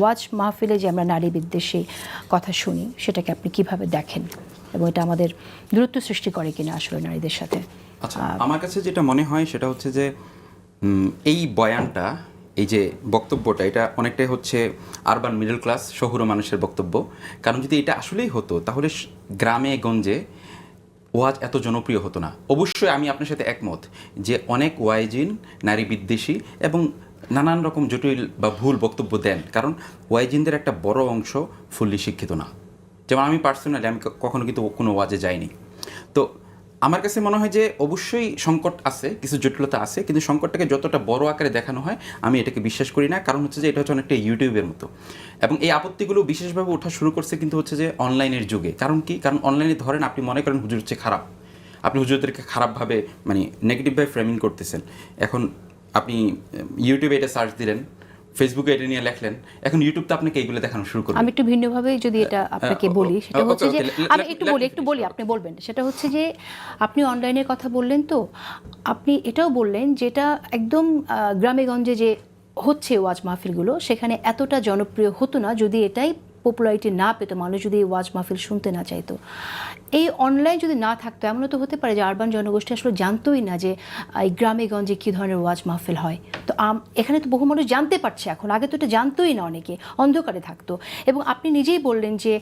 ওয়াজ মাহফিলে যে আমরা নারী বিদ্বেষী কথা শুনি সেটাকে আপনি কীভাবে দেখেন? এবং এটা আমাদের দূরত্ব সৃষ্টি করে কিনা আসলে নারীদের সাথে? আচ্ছা আমার কাছে যেটা মনে হয় সেটা হচ্ছে যে এই বয়ানটা এই যে বক্তব্যটা এটা অনেকটাই হচ্ছে আরবান মিডল ক্লাস শহুর মানুষের বক্তব্য। কারণ যদি এটা আসলেই হতো তাহলে গ্রামে গঞ্জে ওয়াজ এত জনপ্রিয় হতো না। অবশ্যই আমি আপনার সাথে একমত যে অনেক ওয়াইজিন নারী বিদ্বেষী এবং নানান রকম জটিল বা ভুল বক্তব্য দেন, কারণ ওয়াইজিনদের একটা বড় অংশ ফুললি শিক্ষিত না। যেমন আমি পার্সোনালি আমি কখনো কিন্তু কোনো ওয়াজে যাইনি। তো আমার কাছে মনে হয় যে অবশ্যই সংকট আছে, কিছু জটিলতা আছে, কিন্তু সংকটটাকে যতটা বড় আকারে দেখানো হয়, আমি এটাকে বিশ্বাস করি না। কারণ হচ্ছে যে এটা হচ্ছে অনেকটা ইউটিউবের মতো। এবং এই আপত্তিগুলো বিশেষভাবে ওঠা শুরু করছে কিন্তু হচ্ছে যে অনলাইনের যুগে। কারণ কি? কারণ অনলাইনে ধরেন আপনি মনে করেন হুজুর হচ্ছে খারাপ। আপনি হুজুরদেরকে খারাপভাবে মানে নেগেটিভভাবে ফ্রেমিং করতেছেন। এখন আপনি ইউটিউবে এটা সার্চ দিলেন ফেসবুকে এটা নিয়ে লেখলেন এখন ইউটিউব তো আপনাকে এইগুলো দেখানো শুরু করবে। আমি একটু ভিন্নভাবে যদি এটা আপনাকে ও- ও- বলি সেটা হচ্ছে যে আমি একটু বলি একটু বলি আপনি বলবেন। সেটা হচ্ছে যে আপনি অনলাইনের কথা বললেন তো আপনি এটাও বললেন যেটা একদম আহ, গ্রামে গঞ্জে যে হচ্ছে ওয়াজ মাহফিলগুলো সেখানে এতটা জনপ্রিয় হতো না যদি এটাই পপুলারিটি না পেতো, মানুষ যদি এই ওয়াজ মাহফিল শুনতে না চাইতো। এই অনলাইন যদি না থাকতো, এমনও তো হতে পারে যে আরবান জনগোষ্ঠী আসলে জানতোই না যে এই গ্রামে গঞ্জে কী ধরনের ওয়াজ মাহফিল হয়। তো এখানে তো বহু মানুষ জানতে পারছে এখন, আগে তো এটা জানতোই না অনেকে, অন্ধকারে থাকতো। এবং আপনি নিজেই বললেন যে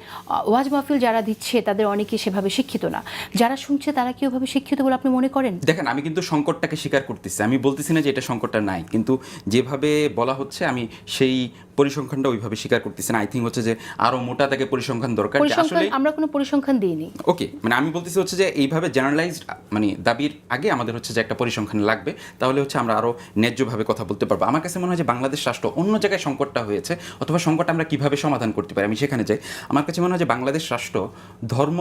ওয়াজ মাহফিল যারা দিচ্ছে, তাদের অনেকে সেভাবে শিক্ষিত না। যারা শুনছে, তারা কি ওভাবে শিক্ষিত বলে আপনি মনে করেন? দেখেন, আমি কিন্তু সংকটটাকে স্বীকার করতেছি। আমি বলতেছি না যে এটা সংকটটা নাই, কিন্তু যেভাবে বলা হচ্ছে, আমি সেই পরিসংখ্যানটা ওইভাবে স্বীকার করতেছি না। আই থিঙ্ক হচ্ছে যে আরও মোটা তাকে পরিসংখ্যান দরকার আসলে আমরা কোনো পরিসংখ্যান দিইনি। ওকে মানে আমি বলতেছি হচ্ছে যে এইভাবে জেনারেলাইজড মানে দাবির আগে আমাদের হচ্ছে যে একটা পরিসংখ্যান লাগবে তাহলে হচ্ছে আমরা আরও ন্যায্যভাবে কথা বলতে পারব। আমার কাছে মনে হয় যে বাংলাদেশ রাষ্ট্র অন্য জায়গায় সংকটটা হয়েছে অথবা সংকট আমরা কীভাবে সমাধান করতে পারি আমি সেখানে যাই। আমার কাছে মনে হয় যে বাংলাদেশ রাষ্ট্র ধর্ম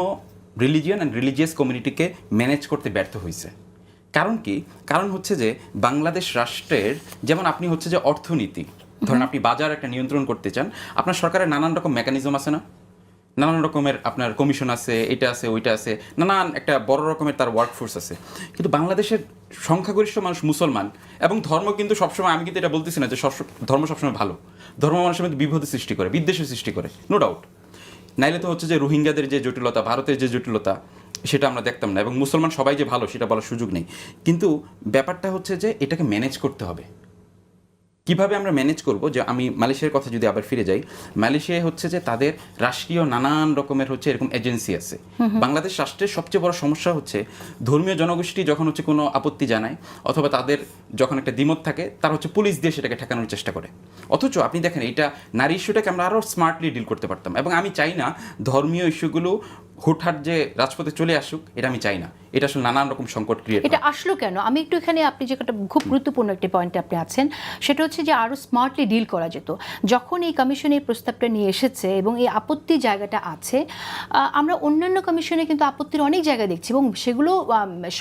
রিলিজিয়ান অ্যান্ড রিলিজিয়াস কমিউনিটিকে ম্যানেজ করতে ব্যর্থ হয়েছে। কারণ কি? কারণ হচ্ছে যে বাংলাদেশ রাষ্ট্রের যেমন আপনি হচ্ছে যে অর্থনীতি ধরেন আপনি বাজার একটা নিয়ন্ত্রণ করতে চান আপনার সরকারের নানান রকম মেকানিজম আছে না? নানান রকমের আপনার কমিশন আছে এটা আছে ওইটা আছে নানান একটা বড় রকমের তার ওয়ার্কফোর্স আছে। কিন্তু বাংলাদেশের সংখ্যাগরিষ্ঠ মানুষ মুসলমান এবং ধর্ম কিন্তু সবসময় আমি কিন্তু এটা বলতেছি না যে সব- ধর্ম সবসময় ভালো। ধর্ম মানুষের মধ্যে বিভূতি সৃষ্টি করে বিদ্বেষের সৃষ্টি করে নো ডাউট নাইলে তো হচ্ছে যে রোহিঙ্গাদের যে জটিলতা ভারতের যে জটিলতা সেটা আমরা দেখতাম না এবং মুসলমান সবাই যে ভালো সেটা বলার সুযোগ নেই। কিন্তু ব্যাপারটা হচ্ছে যে এটাকে ম্যানেজ করতে হবে। কীভাবে আমরা ম্যানেজ করব? যে আমি মালয়েশিয়ার কথা যদি আবার ফিরে যাই মালয়েশিয়ায় হচ্ছে যে তাদের রাষ্ট্রীয় নানান রকমের হচ্ছে এরকম এজেন্সি আছে। বাংলাদেশ রাষ্ট্রের সবচেয়ে বড় সমস্যা হচ্ছে ধর্মীয় জনগোষ্ঠী যখন হচ্ছে কোনো আপত্তি জানায় অথবা তাদের যখন একটা দ্বিমত থাকে তারা হচ্ছে পুলিশ দিয়ে সেটাকে ঠেকানোর চেষ্টা করে। অথচ আপনি দেখেন এটা নারী ইস্যুটাকে আমরা আরও স্মার্টলি ডিল করতে পারতাম। এবং আমি চাই না ধর্মীয় ইস্যুগুলো হুটহাট যে রাজপথে চলে আসুক এটা আমি চাই না। এটা আসলে নানান রকম সংকট ক্রিয়েট এটা আসলো কেন? আমি একটু এখানে আপনি যে একটা খুব গুরুত্বপূর্ণ একটি পয়েন্টে আপনি আছেন সেটা হচ্ছে যে আরও স্মার্টলি ডিল করা যেত। যখন এই কমিশন এই প্রস্তাবটা নিয়ে এসেছে এবং এই আপত্তি জায়গাটা আছে আমরা অন্যান্য কমিশনে কিন্তু আপত্তির অনেক জায়গায় দেখছি এবং সেগুলো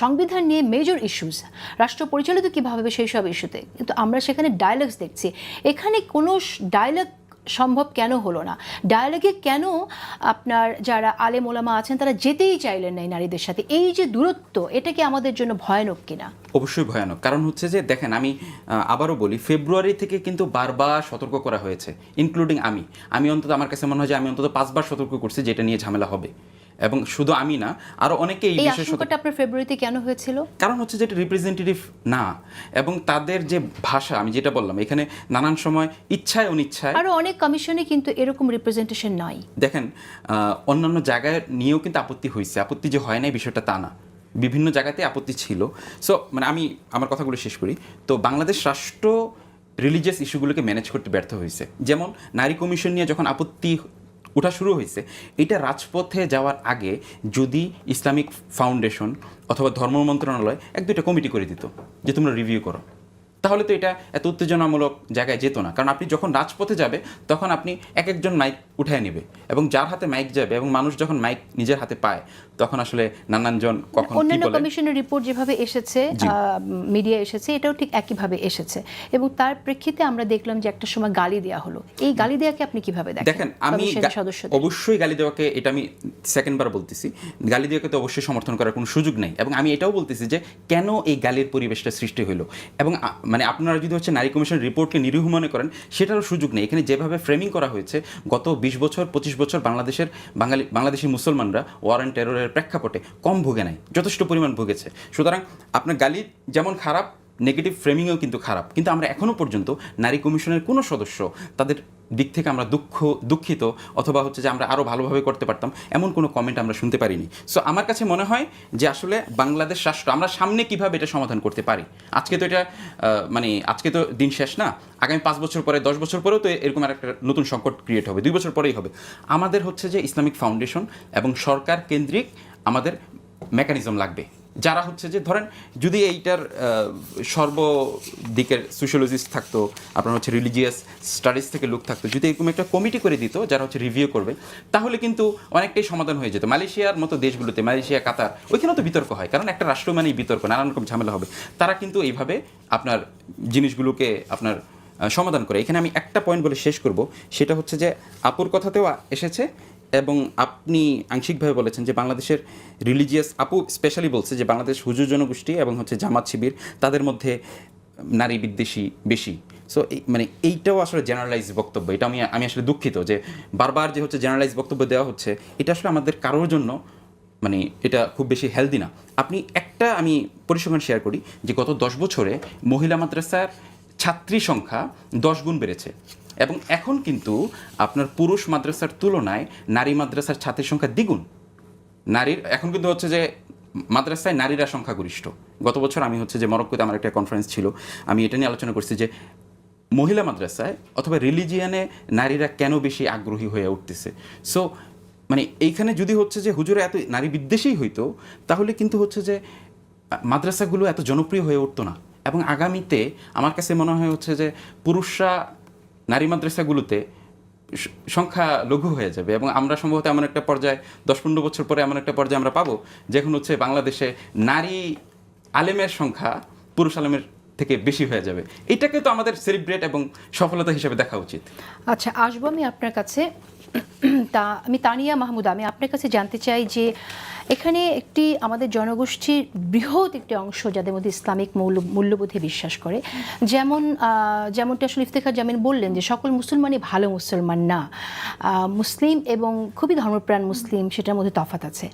সংবিধান নিয়ে মেজর ইস্যুস রাষ্ট্র পরিচালিত কীভাবে সেই সব ইস্যুতে কিন্তু আমরা সেখানে ডায়ালগস দেখছি। এখানে কোনো ডায়ালগ সম্ভব কেন হলো না? ডায়ালগে কেন আপনার যারা আলেম ওলামা আছেন, তারা যেতেই চাইলেন না এই নারীদের সাথে? এই যে দূরত্ব, এটা কি আমাদের জন্য ভয়ানক কিনা? অবশ্যই ভয়ানক। কারণ হচ্ছে যে, দেখেন, আমি আবারও বলি, ফেব্রুয়ারি থেকে কিন্তু বারবার সতর্ক করা হয়েছে ইনক্লুডিং আমি। আমি অন্তত, আমার কাছে মনে হয় যে, আমি অন্তত পাঁচবার সতর্ক করছি, যেটা নিয়ে ঝামেলা হবে। এবং শুধু আমি না আরও অনেকে এই আশঙ্কাটা আপনার ফেব্রুয়ারিতে কেন হয়েছিল? কারণ হচ্ছে যেটা রিপ্রেজেন্টেটিভ না এবং তাদের যে ভাষা আমি যেটা বললাম এখানে নানান সময় ইচ্ছায় অনিচ্ছায় আরও অনেক কমিশনে কিন্তু এরকম রিপ্রেজেন্টেশন নাই। দেখেন অন্যান্য জায়গায় নিয়েও কিন্তু আপত্তি হয়েছে। আপত্তি যে হয় নাই বিষয়টা তা না। বিভিন্ন জায়গাতে আপত্তি ছিল। সো মানে আমি আমার কথাগুলো শেষ করি। তো বাংলাদেশ রাষ্ট্র রিলিজিয়াস ইস্যুগুলোকে ম্যানেজ করতে ব্যর্থ হয়েছে। যেমন নারী কমিশন নিয়ে যখন আপত্তি ওঠা শুরু হয়েছে। এটা রাজপথে যাওয়ার আগে যদি ইসলামিক ফাউন্ডেশন অথবা ধর্ম মন্ত্রণালয় এক দুইটা কমিটি করে দিত যে তোমরা রিভিউ করো। তাহলে তো এটা এত উত্তেজনামূলক জায়গায় যেত না। কারণ আপনি যখন রাজপথে যাবে, তখন আপনি এক একজন মাইক উঠায় নেবে। এবং যার হাতে মাইক যাবে এবং মানুষ যখন মাইক নিজের হাতে পায় তখন আসলে নানানজন কখন কি অন্যান্য কমিশনের রিপোর্ট যেভাবে এসেছে মিডিয়া এসেছে এটাও ঠিক একইভাবে এসেছে। এবং তার প্রেক্ষিতে আমরা দেখলাম যে একটা সময় গালি দেওয়া হলো। এই গালি দেওয়াকে আপনি কীভাবে দেখেন? দেখেন আমি অবশ্যই গালি দেওয়াকে এটা আমি সেকেন্ড বার বলতেছি গালি দেওয়াকে তো অবশ্যই সমর্থন করার কোনো সুযোগ নেই। এবং আমি এটাও বলতেছি যে কেন এই গালির পরিবেশটা সৃষ্টি হলো? এবং মানে আপনারা যদি হচ্ছে নারী কমিশন রিপোর্টকে নিরীহ মনে করেন সেটারও সুযোগ নেই। এখানে যেভাবে ফ্রেমিং করা হয়েছে গত বিশ বছর, পঁচিশ বছর বাংলাদেশের বাঙালি, বাংলাদেশি মুসলমানরা ওয়ার অ্যান্ড টেররের প্রেক্ষাপটে কম ভুগে নাই, যথেষ্ট পরিমাণ ভুগেছে। সুতরাং আপনার গালি যেমন খারাপ নেগেটিভ ফ্রেমিংও কিন্তু খারাপ। কিন্তু আমরা এখনও পর্যন্ত নারী কমিশনের কোনো সদস্য তাদের দিক থেকে আমরা দুঃখ, দুঃখিত অথবা হচ্ছে যে আমরা আরও ভালোভাবে করতে পারতাম, এমন কোনো কমেন্ট আমরা শুনতে পারিনি। সো আমার কাছে মনে হয় যে আসলে বাংলাদেশ রাষ্ট্র, আমরা সামনে কীভাবে এটা সমাধান করতে পারি? আজকে তো এটা মানে আজকে তো দিন শেষ না? আগামী পাঁচ বছর পরে, দশ বছর পরেও তো এরকম একটা নতুন সংকট ক্রিয়েট হবে। দুই বছর পরেই হবে। আমাদের হচ্ছে যে ইসলামিক ফাউন্ডেশন এবং সরকার কেন্দ্রিক আমাদের মেকানিজম লাগবে। যারা হচ্ছে যে, ধরেন যদি এইটার সর্বদিকের সোশ্যোলজিস্ট থাকতো, আপনার হচ্ছে রিলিজিয়াস স্টাডিজ থেকে লোক থাকতো, যদি এরকম একটা কমিটি করে দিত, যারা হচ্ছে রিভিউ করবে, তাহলে কিন্তু অনেকটাই সমাধান হয়ে যেত। মালয়েশিয়ার মতো দেশগুলোতে, মালয়েশিয়া, কাতার, ওইখানেও তো বিতর্ক হয়। কারণ একটা রাষ্ট্র মানেই বিতর্ক, নানান রকম ঝামেলা হবে। তারা কিন্তু এইভাবে আপনার জিনিসগুলোকে আপনার সমাধান করে। এখানে আমি একটা পয়েন্ট বলে শেষ করব। সেটা হচ্ছে যে, আপুর কথাতেও এসেছে এবং আপনি আংশিকভাবে বলেছেন যে বাংলাদেশের রিলিজিয়াস আপু স্পেশালি বলছে যে বাংলাদেশ হুজুর জনগোষ্ঠী এবং হচ্ছে জামাত শিবির, তাদের মধ্যে নারী বিদ্বেষী বেশি। সো মানে এইটাও আসলে জেনারেলাইজ বক্তব্য। এটা আমি আমি আসলে দুঃখিত যে বারবার যে হচ্ছে জেনারেলাইজ বক্তব্য দেওয়া হচ্ছে, এটা আসলে আমাদের কারোর জন্য মানে এটা খুব বেশি হেলদি না। আপনি একটা আমি পরিসংখ্যান শেয়ার করি যে গত দশ বছরে মহিলা মাদ্রাসার ছাত্রী সংখ্যা দশ গুণ বেড়েছে। এবং এখন কিন্তু আপনার পুরুষ মাদ্রাসার তুলনায় নারী মাদ্রাসার ছাত্রীর সংখ্যা দ্বিগুণ। নারীর, এখন কিন্তু হচ্ছে যে মাদ্রাসায় নারীরা সংখ্যাগরিষ্ঠ। গত বছর আমি হচ্ছে যে মরক্কোতে আমার একটা কনফারেন্স ছিল। আমি এটা নিয়ে আলোচনা করছি যে মহিলা মাদ্রাসায় অথবা রিলিজিয়ানে নারীরা কেন বেশি আগ্রহী হয়ে উঠতেছে? সো মানে এইখানে যদি হচ্ছে যে হুজুরে এত নারী বিদ্বেষী হইতো, তাহলে কিন্তু হচ্ছে যে মাদ্রাসাগুলো এত জনপ্রিয় হয়ে উঠতো না। এবং আগামীতে আমার কাছে মনে হয় হচ্ছে যে পুরুষরা নারী মাদ্রাসাগুলোতে সংখ্যা লঘু হয়ে যাবে এবং আমরা সম্ভবত এমন একটা পর্যায়ে, দশ পনেরো বছর পরে এমন একটা পর্যায়ে আমরা পাবো, যখন হচ্ছে বাংলাদেশে নারী আলেমের সংখ্যা পুরুষ আলেমের থেকে বেশি হয়ে যাবে। এটাকে তো আমাদের সেলিব্রেট এবং সফলতা হিসেবে দেখা উচিত। আচ্ছা আসব আমি আপনার কাছে। তা, আমি তানিয়া মাহমুদ, আমি আপনার কাছে জানতে চাই যে এখানে একটি আমাদের জনগোষ্ঠীর বৃহৎ একটি অংশ যাদের মধ্যে ইসলামিক মৌল্য মূল্যবোধে বিশ্বাস করে। যেমন যেমনটি আসলে ইফতেখার জামিন বললেন যে, সকল মুসলমানই ভালো মুসলমান না। মুসলিম এবং খুবই ধর্মপ্রাণ মুসলিম সেটার মধ্যে তফাত আছে।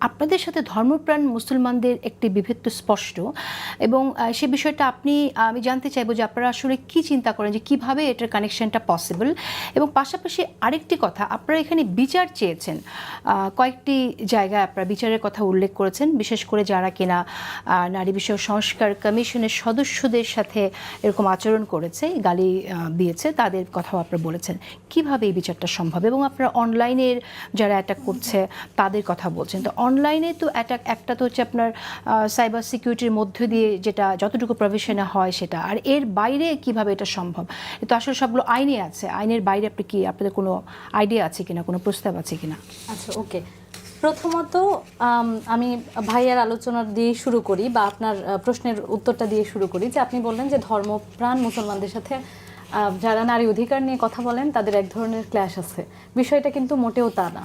আপনাদের সাথে ধর্মপ্রাণ মুসলমানদের একটি বিভেদ স্পষ্ট এবং সে বিষয়টা আপনি, আমি জানতে চাইব যে আপনারা আসলে কি চিন্তা করেন যে কীভাবে এটার কানেকশনটা পসিবল? এবং পাশাপাশি আরেকটি কথা, আপনারা এখানে বিচার চেয়েছেন। কয়েকটি জায়গায় আপনারা বিচারের কথা উল্লেখ করেছেন, বিশেষ করে যারা কিনা নারী বিষয়ক সংস্কার কমিশনের সদস্যদের সাথে এরকম আচরণ করেছে, গালি দিয়েছে, তাদের কথাও আপনারা বলেছেন। কীভাবে এই বিচারটা সম্ভব? এবং আপনারা অনলাইনের যারা অ্যাটাক করছে, তাদের কথা বলছেন। তো অনলাইনে তো অ্যাটাক একটা তো হচ্ছে আপনার সাইবার সিকিউরিটির মধ্য দিয়ে যেটা যতটুকু প্রভিশনে হয় সেটা। আর এর বাইরে কীভাবে এটা সম্ভব? তো আসলে সবগুলো আইনে আছে। আইনের বাইরে আপনি কি, আপনাদের কোনো আইডিয়া আছে কিনা, কোনো প্রস্তাব আছে কিনা? আচ্ছা ওকে প্রথমত, আমি ভাইয়ার আলোচনা দিয়ে শুরু করি বা আপনার প্রশ্নের উত্তরটা দিয়ে শুরু করি যে আপনি বললেন যে ধর্মপ্রাণ মুসলমানদের সাথে যারা নারী অধিকার নিয়ে কথা বলেন তাদের এক ধরনের ক্ল্যাশ আছে। বিষয়টা কিন্তু মোটেও তা না।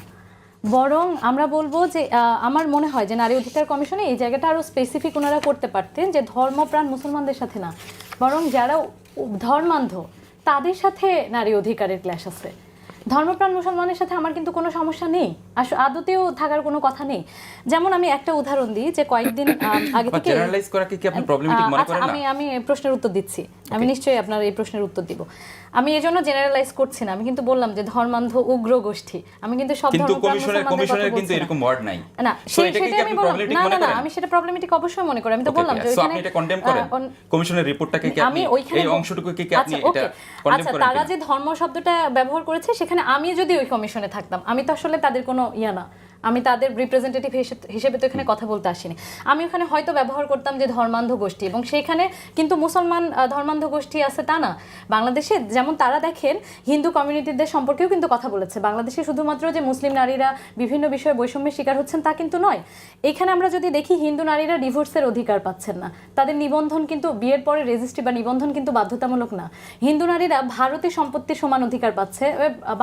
বরং আমরা বলব যে আমার মনে হয় যে নারী অধিকার কমিশনে এই জায়গাটা আরও স্পেসিফিক ওনারা করতে পারতেন যে ধর্মপ্রাণ মুসলমানদের সাথে না। বরং যারা ধর্মান্ধ, তাদের সাথে নারী অধিকারের ক্ল্যাশ আছে। ধর্মপ্রাণ মুসলমানের সাথে আমার কিন্তু কোনো সমস্যা নেই। আস- আদতেও থাকার কোনো কথা নেই। যেমন আমি একটা উদাহরণ দিই যে কয়েকদিন আগে থেকে মনে আচ্ছা করেন না? আমি আমি প্রশ্নের উত্তর দিচ্ছি। আমি নিশ্চয়ই আপনার এই প্রশ্নের উত্তর দিব। আমি এই জন্য জেনারেলাইজ করছি না আমি কিন্তু বললাম যে ধর্মান্ধ উগ্র গোষ্ঠী আমি কিন্তু সব কিন্তু কমিশনের কমিশনের কিন্তু এরকম ওয়ার্ড নাই। না কি আমি বললাম না না না আমি সেটা প্রবলেমেটিক অবশ্যই মনে করি। আমি তো বললাম. যে So ওইখানে আপনি এটা কন্ডেম করেন? কমিশনের রিপোর্টটাকে কি আপনি আমি এই অংশটুকুকে কি আপনি এটা আচ্ছা তারা যে ধর্ম শব্দটা ব্যবহার করেছে সেখানে আমি যদি ওই কমিশনে থাকতাম আমি তো আসলে তাদের কোনো ইয়া না। আমি তাদের রিপ্রেজেন্টেটিভ হিসেবে তো এখানে কথা বলতে আসিনি। আমি ওখানে হয়তো ব্যবহার করতাম যে ধর্মান্ধ গোষ্ঠী এবং সেইখানে কিন্তু মুসলমান ধর্মান্ধ গোষ্ঠী আছে তা না। বাংলাদেশে যেমন তারা দেখেন, হিন্দু কমিউনিটিদের সম্পর্কেও কিন্তু কথা বলেছে। বাংলাদেশে শুধুমাত্র যে মুসলিম নারীরা বিভিন্ন বিষয়ে বৈষম্যের শিকার হচ্ছেন তা কিন্তু নয়। এখানে আমরা যদি দেখি, হিন্দু নারীরা ডিভোর্সের অধিকার পাচ্ছেন না। তাদের নিবন্ধন কিন্তু, বিয়ের পরে রেজিস্ট্রি বা নিবন্ধন কিন্তু বাধ্যতামূলক না। হিন্দু নারীরা ভারতে সম্পত্তির সমান অধিকার পাচ্ছে।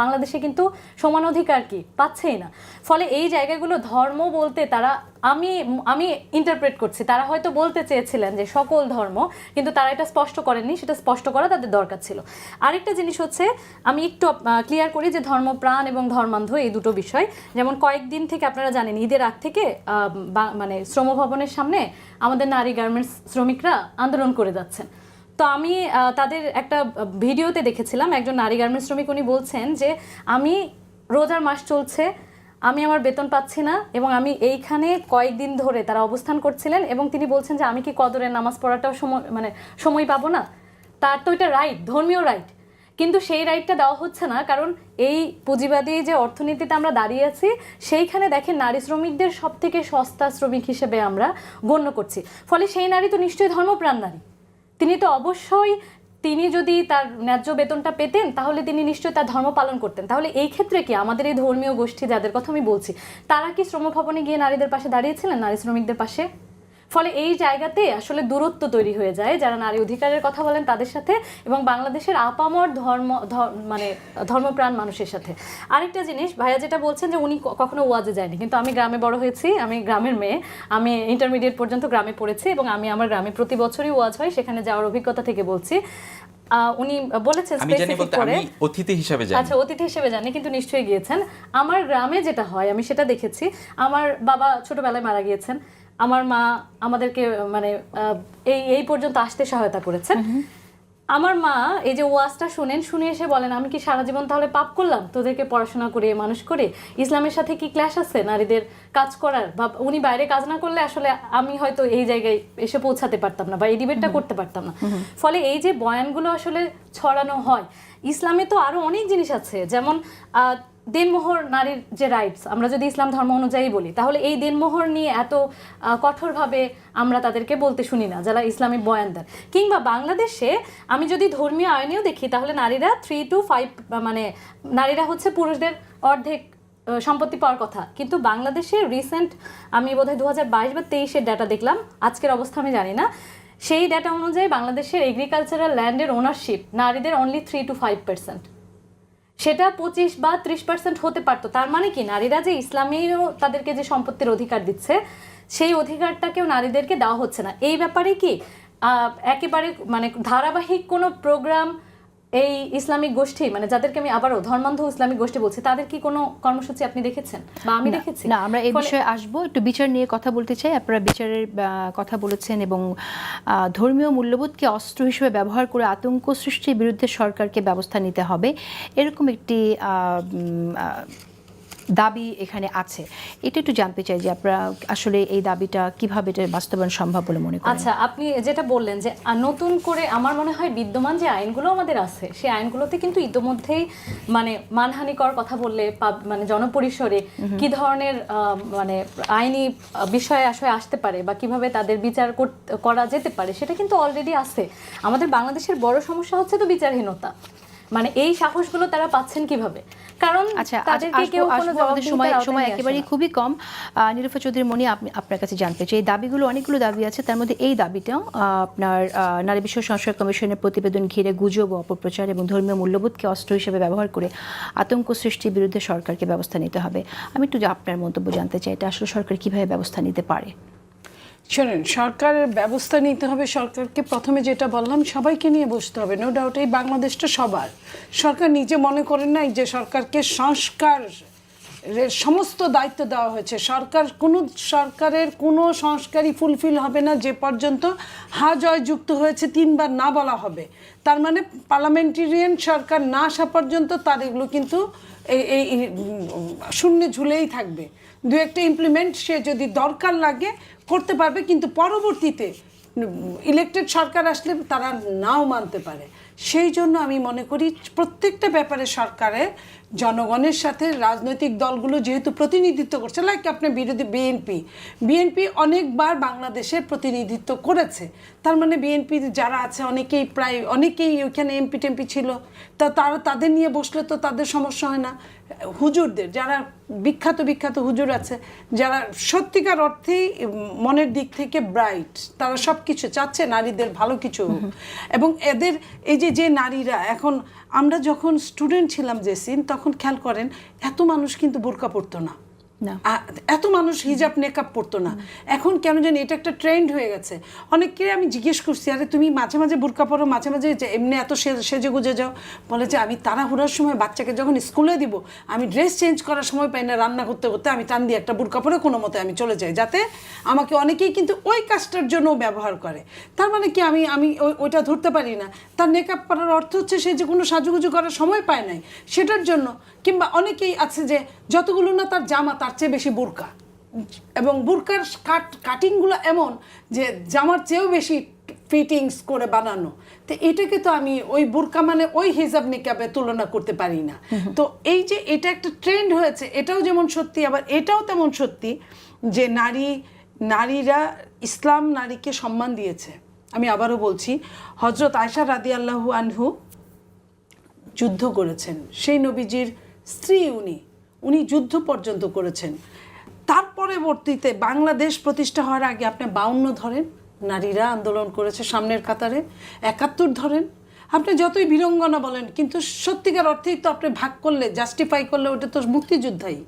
বাংলাদেশে কিন্তু সমান অধিকার কি? পাচ্ছেই না। ফলে এই জায়গাগুলো ধর্ম বলতে তারা, আমি আমি ইন্টারপ্রেট করছি। তারা হয়তো বলতে চেয়েছিলেন যে সকল ধর্ম, কিন্তু তারা এটা স্পষ্ট করেননি, সেটা স্পষ্ট করা তাদের দরকার ছিল। আরেকটা জিনিস হচ্ছে, আমি একটু ক্লিয়ার করি যে ধর্মপ্রাণ এবং ধর্মান্ধ এই দুটো বিষয়। যেমন কয়েকদিন থেকে আপনারা জানেন, ঈদের আগ থেকে মানে শ্রম ভবনের সামনে আমাদের নারী গার্মেন্টস শ্রমিকরা আন্দোলন করে যাচ্ছেন। তো আমি তাদের একটা ভিডিওতে দেখেছিলাম, একজন নারী গার্মেন্টস শ্রমিক উনি বলছেন যে, আমি রোজার মাস চলছে আমি আমার বেতন পাচ্ছি না এবং আমি এইখানে কয়েকদিন ধরে তারা অবস্থান করছিলেন এবং তিনি বলছেন যে আমি কি কদরের নামাজ পড়াটাও সময় মানে সময় পাবো না। তার তো এটা রাইট ধর্মীয় রাইট কিন্তু সেই রাইটটা দেওয়া হচ্ছে না কারণ এই পুঁজিবাদী যে অর্থনীতিতে আমরা দাঁড়িয়ে আছি, সেইখানে দেখেন নারী শ্রমিকদের সব থেকে সস্তা শ্রমিক হিসেবে আমরা গণ্য করছি। ফলে সেই নারী তো নিশ্চয়ই ধর্মপ্রাণ নারী। তিনি তো অবশ্যই তিনি যদি তার ন্যায্য বেতনটা পেতেন, তাহলে তিনি নিশ্চয়ই তার ধর্ম পালন করতেন। তাহলে এই ক্ষেত্রে কি আমাদের এই ধর্মীয় গোষ্ঠী যাদের কথা আমি বলছি, তারা কি শ্রম ভবনে গিয়ে নারীদের পাশে দাঁড়িয়েছিলেন, নারী শ্রমিকদের পাশে? ফলে এই জায়গাতে আসলে দূরত্ব তৈরি হয়ে যায়। যারা নারী অধিকারের কথা বলেন তাদের সাথে এবং বাংলাদেশের আপামর ধর্ম মানে ধর্মপ্রাণ মানুষের সাথে। আরেকটা জিনিস ভাইয়া যেটা বলছেন যে উনি কখনো ওয়াজে যায়নি। কিন্তু আমি গ্রামে বড় হয়েছি আমি গ্রামের মেয়ে। আমি ইন্টারমিডিয়েট পর্যন্ত গ্রামে পড়েছি এবং আমি আমার গ্রামে প্রতি বছরই ওয়াজ হয় সেখানে যাওয়ার অভিজ্ঞতা থেকে বলছি। আহ, উনি বলেছেন করে অতিথি হিসাবে জানি আচ্ছা অতিথি হিসেবে জানি কিন্তু নিশ্চয়ই গিয়েছেন। আমার গ্রামে যেটা হয় আমি সেটা দেখেছি। আমার বাবা ছোটবেলায় মারা গিয়েছেন। আমার মা আমাদেরকে মানে এই এই পর্যন্ত আসতে সহায়তা করেছেন আমার মা এই যে ওয়াজটা শুনেন শুনে এসে বলেন আমি কি সারা জীবন তাহলে পাপ করলাম? তোদেরকে পড়াশোনা করে মানুষ করে? ইসলামের সাথে কি ক্ল্যাশ আছে? নারীদের কাজ করার? বা উনি বাইরে কাজ না করলে আসলে আমি হয়তো এই জায়গায় এসে পৌঁছাতে পারতাম না বা এই ডিবেটটা করতে পারতাম না। ফলে এই যে বয়ানগুলো আসলে ছড়ানো হয় ইসলামে তো আরও অনেক জিনিস আছে। যেমন দেনমোহর নারীর যে রাইটস আমরা যদি ইসলাম ধর্ম অনুযায়ী বলি, তাহলে এই দেনমোহর নিয়ে এত কঠোরভাবে আমরা তাদেরকে বলতে শুনি না, যারা ইসলামী বয়ান দেন। কিংবা বাংলাদেশে আমি যদি ধর্মীয় আইনেও দেখি, তাহলে নারীরা থ্রি টু ফাইভ মানে নারীরা হচ্ছে পুরুষদের অর্ধেক সম্পত্তি পাওয়ার কথা। কিন্তু বাংলাদেশে রিসেন্ট আমি বোধহয় দু হাজার বাইশ বা তেইশের ডাটা দেখলাম, আজকের অবস্থা আমি জানি না, সেই ডাটা অনুযায়ী বাংলাদেশের এগ্রিকালচারাল ল্যান্ডের ওনারশিপ নারীদের only three to five percent সেটা পঁচিশ বা ত্রিশ পার্সেন্ট হতে পারতো। তার মানে কি? নারীরা যে ইসলামীও তাদেরকে যে সম্পত্তির অধিকার দিচ্ছে, সেই অধিকারটাকেও নারীদেরকে দেওয়া হচ্ছে না। এই ব্যাপারে কি একেবারে মানে ধারাবাহিক কোনো প্রোগ্রাম এই ইসলামিক গোষ্ঠী মানে যাদেরকে আমি আবারও ধর্মান্ধ ইসলামিক গোষ্ঠী বলছি তাদের কি কোনো কর্মসূচি আপনি দেখেছেন? বা আমি দেখেছি? না আমরা এই বিষয়ে আসব একটু বিচার নিয়ে কথা বলতে চাই। আপনারা বিচারের কথা বলেছেন এবং আহ, ধর্মীয় মূল্যবোধকে অস্ত্র হিসেবে ব্যবহার করে আতঙ্ক সৃষ্টির বিরুদ্ধে সরকারকে ব্যবস্থা নিতে হবে। এরকম একটি দাবি এখানে আছে। এটা একটু জানতে চাই যে আপনারা আসলে এই দাবিটা কীভাবে এটা বাস্তবায়ন সম্ভব বলে মনে করেন? আচ্ছা আপনি যেটা বললেন যে নতুন করে আমার মনে হয় বিদ্যমান যে আইনগুলো আমাদের আছে সেই আইনগুলোতে কিন্তু ইতোমধ্যেই মানে মানহানিকর কথা বললে মানে জনপরিসরে কি ধরনের মানে আইনি বিষয়ে আসলে আসতে পারে বা কীভাবে তাদের বিচার করতে- করা যেতে পারে সেটা কিন্তু অলরেডি আছে। আমাদের বাংলাদেশের বড় সমস্যা হচ্ছে তো বিচারহীনতা। মানে এই সাহসগুলো তারা পাচ্ছেন কীভাবে? কারণ আচ্ছা তাদেরকে কেউ কোনো আমাদের সময় সময় একেবারেই খুবই কম। নিরুফা চৌধুরী মনি আপনি আপনার কাছে জানতে চাই। এই দাবিগুলো অনেকগুলো দাবি আছে তার মধ্যে এই দাবিটাও আপনার নারী বিষয় সংস্কার কমিশনের প্রতিবেদন ঘিরে গুজব ও অপপ্রচার এবং ধর্মীয় মূল্যবোধকে অস্ত্র হিসেবে ব্যবহার করে আতঙ্ক সৃষ্টির বিরুদ্ধে সরকারকে ব্যবস্থা নিতে হবে। আমি একটু আপনার মন্তব্য জানতে চাই এটা আসলে সরকার কীভাবে ব্যবস্থা নিতে পারে? শোনেন সরকারের ব্যবস্থা নিতে হবে। সরকারকে প্রথমে যেটা বললাম সবাইকে নিয়ে বসতে হবে। নো ডাউট এই বাংলাদেশটা সবার। সরকার নিজে মনে করেন নাই যে সরকারকে সংস্কার সমস্ত দায়িত্ব দেওয়া হয়েছে। সরকার কোনো সরকারের কোনো সংস্কারই ফুলফিল হবে না যে পর্যন্ত হা জয় যুক্ত হয়েছে তিনবার না বলা হবে। তার মানে পার্লামেন্টেরিয়ান সরকার না আসা পর্যন্ত তার এগুলো কিন্তু এই, শূন্যে ঝুলেই থাকবে। দু একটা ইমপ্লিমেন্ট সে যদি দরকার লাগে করতে পারবে, কিন্তু পরবর্তীতে ইলেকটেড সরকার আসলে তারা নাও মানতে পারে। সেই জন্য আমি মনে করি প্রত্যেকটা ব্যাপারে সরকারের জনগণের সাথে রাজনৈতিক দলগুলো যেহেতু প্রতিনিধিত্ব করছে লাইক আপনার বিরোধী বিএনপি বিএনপি অনেকবার বাংলাদেশের প্রতিনিধিত্ব করেছে। তার মানে বিএনপি যারা আছে অনেকেই প্রায় অনেকেই ওইখানে এমপি টেমপি ছিল। তা তারা তাদের নিয়ে বসলে তো তাদের সমস্যা হয় না। হুজুরদের যারা বিখ্যাত বিখ্যাত হুজুর আছে যারা সত্যিকার অর্থেই মনের দিক থেকে ব্রাইট তারা সব কিছু চাচ্ছে নারীদের ভালো কিছু। এবং এদের এই যে যে নারীরা এখন আমরা যখন স্টুডেন্ট ছিলাম জেসিন তখন খেয়াল করেন এত মানুষ কিন্তু বোরকা পরতো না। এত মানুষ হিজাব নেকাব পরতো না। এখন কেন জানি এটা একটা ট্রেন্ড হয়ে গেছে। অনেককে আমি জিজ্ঞেস করছি, আরে, তুমি মাঝে মাঝে বোরকা পরো, মাঝে মাঝে এমনি এত সেজে গুজে যাও। বলে যে, আমি তাড়াহুড়ার সময় বাচ্চাকে যখন স্কুলে দিব, আমি ড্রেস চেঞ্জ করার সময় পাই না রান্না করতে করতে আমি টান দিয়ে একটা বোরকা পরে কোনো মতে আমি চলে যাই। যাতে আমাকে অনেকেই কিন্তু ওই কাজটার জন্য ব্যবহার করে। তার মানে কি, আমি আমি ওই- ওইটা ধরতে পারি না। তার মেকআপ করার অর্থ হচ্ছে সে যে কোনো সাজুগুজু করার সময় পায় নাই। সেটার জন্য কিংবা অনেকেই আছে যে যতগুলো না তার জামা তার চেয়ে বেশি বোরকা। এবং বুরকার কাট কাটিংগুলো এমন যে জামার চেয়েও বেশি ফিটিংস করে বানানো। তো এটাকে তো আমি ওই বুরকা মানে ওই হিজাব নিকাবে তুলনা করতে পারি না। তো এই যে এটা একটা ট্রেন্ড হয়েছে এটাও যেমন সত্যি আবার এটাও তেমন সত্যি যে নারী নারীরা ইসলাম নারীকে সম্মান দিয়েছে। আমি আবারও বলছি হজরত আয়সা রাদি আল্লাহু আনহু যুদ্ধ করেছেন। সেই নবীজির স্ত্রী উনি উনি যুদ্ধ পর্যন্ত করেছেন। তার পরবর্তীতে বাংলাদেশ প্রতিষ্ঠা হওয়ার আগে আপনি বাউন্ন ধরেন নারীরা আন্দোলন করেছে সামনের কাতারে একাত্তর ধরেন। আপনি যতই বীরঙ্গনা বলেন কিন্তু সত্যিকার অর্থেই তো আপনি ভাগ করলে জাস্টিফাই করলে ওটা তো মুক্তিযোদ্ধাই।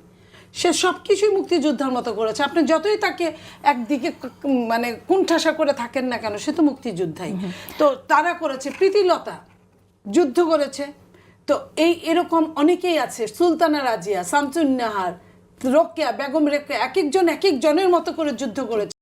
সে সব কিছুই মুক্তিযোদ্ধার মতো করেছে। আপনি যতই তাকে একদিকে মানে কুণ্ঠাসা করে থাকেন না কেন সে তো মুক্তিযোদ্ধাই। তো তারা করেছে প্রীতিলতা যুদ্ধ করেছে। তো এই এরকম অনেকেই আছে, সুলতানা রাজিয়া শামসুন রোকেয়া, বেগম রেকেয়া এক একজন, এক একজনের মতো করে যুদ্ধ করেছে।